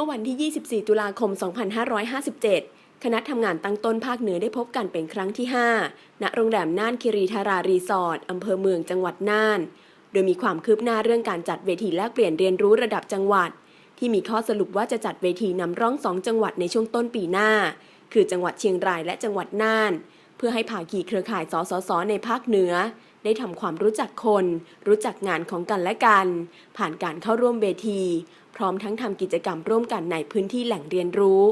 มื่อวันที่ 24 ตุลาคม 2557 คณะทำงานตั้งต้นภาคเหนือได้พบกันเป็นครั้งที่ 5 ณ โรงแรมน่านคิรีธารารีสอร์ทอำเภอเมืองจังหวัดน่าน โดยมีความคืบหน้าเรื่องการจัดเวทีแลกเปลี่ยนเรียนรู้ระดับจังหวัด ที่มีข้อสรุปว่าจะจัดเวทีนำร่องสองจังหวัดในช่วงต้นปีหน้า คือจังหวัดเชียงรายและจังหวัดน่าน เพื่อให้ภาคีเครือข่ายสสสในภาคเหนือ ได้ทำความรู้จักคน รู้จักงานของกันและกัน ผ่านการเข้าร่วมเวที พร้อมทั้งทำกิจกรรมร่วมกันในพื้นที่แหล่งเรียนรู้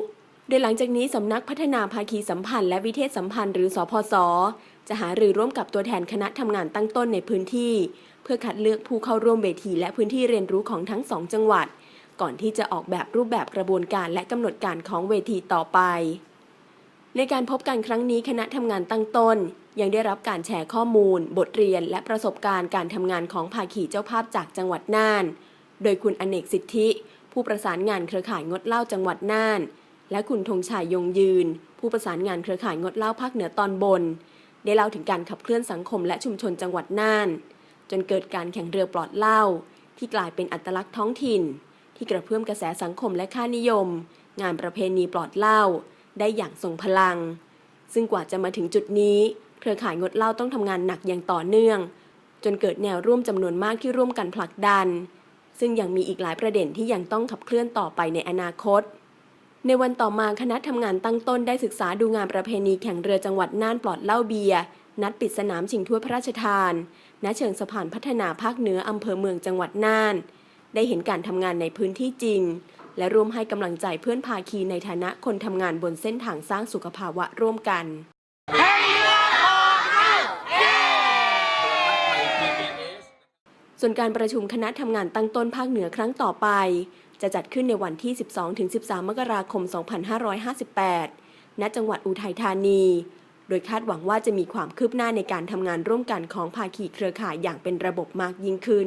โดยหลังจากนี้สำนักพัฒนาภาคีสัมพันธ์และวิเทศสัมพันธ์หรือสพสจะหารือร่วมกับตัวแทนคณะทำงานตั้งต้นในพื้นที่ เพื่อคัดเลือกผู้เข้าร่วมเวทีและพื้นที่เรียนรู้ของทั้งสองจังหวัด ก่อนที่จะออกแบบรูปแบบกระบวนการและกำหนดการของเวทีต่อไป ในการพบกันครั้งนี้คณะทำงานตั้งต้น ยังได้รับการแชร์ข้อมูล บทเรียน และประสบการณ์การทำงานของภาคีเจ้าภาพจากจังหวัดน่าน โดยคุณอเนกสิทธิ ผู้ประสานงานเครือข่ายงดเหล้าจังหวัดน่าน และคุณธงชัยยงยืน ผู้ประสานงานเครือข่ายงดเหล้าภาคเหนือตอนบน ได้เล่าถึงการขับเคลื่อนสังคมและชุมชนจังหวัดน่าน จนเกิดการแข่งเรือปลอดเหล้าที่กลายเป็นอัตลักษณ์ท้องถิ่น ที่กระเพื่อมกระแสสังคมและค่านิยม งานประเพณีปลอดเหล้า ได้อย่างทรงพลัง ซึ่งกว่าจะมาถึงจุดนี้ เครือข่ายงดเหล้าต้องทำงานหนักอย่างต่อเนื่อง จนเกิดแนวร่วมจำนวนมากที่ร่วมกันผลักดัน ซึ่งยังมีอีกหลายประเด็นที่ยังต้องขับเคลื่อนต่อไปในอนาคต ในวันต่อมาคณะทำงานตั้งต้นได้ศึกษาดูงานประเพณีแข่งเรือจังหวัดน่านปลอดเหล้าเบียร์นัดปิดสนามชิงถ้วยพระราชทาน ณ เชิงสะพานพัฒนาภาคเหนืออำเภอเมืองจังหวัดน่าน ได้เห็นการทำงานในพื้นที่จริง และร่วมให้กำลังใจเพื่อนภาคีในฐานะคนทำงานบนเส้นทางสร้างสุขภาวะร่วมกันส่วนการประชุมคณะทำงานตั้งต้นภาคเหนือครั้งต่อไป จะจัดขึ้นในวันที่ 12-13 มกราคม 2558 ณ จังหวัดอุทัยธานี โดยคาดหวังว่าจะมีความคืบหน้าในการทำงานร่วมกันของภาคีเครือข่ายอย่างเป็นระบบมากยิ่งขึ้น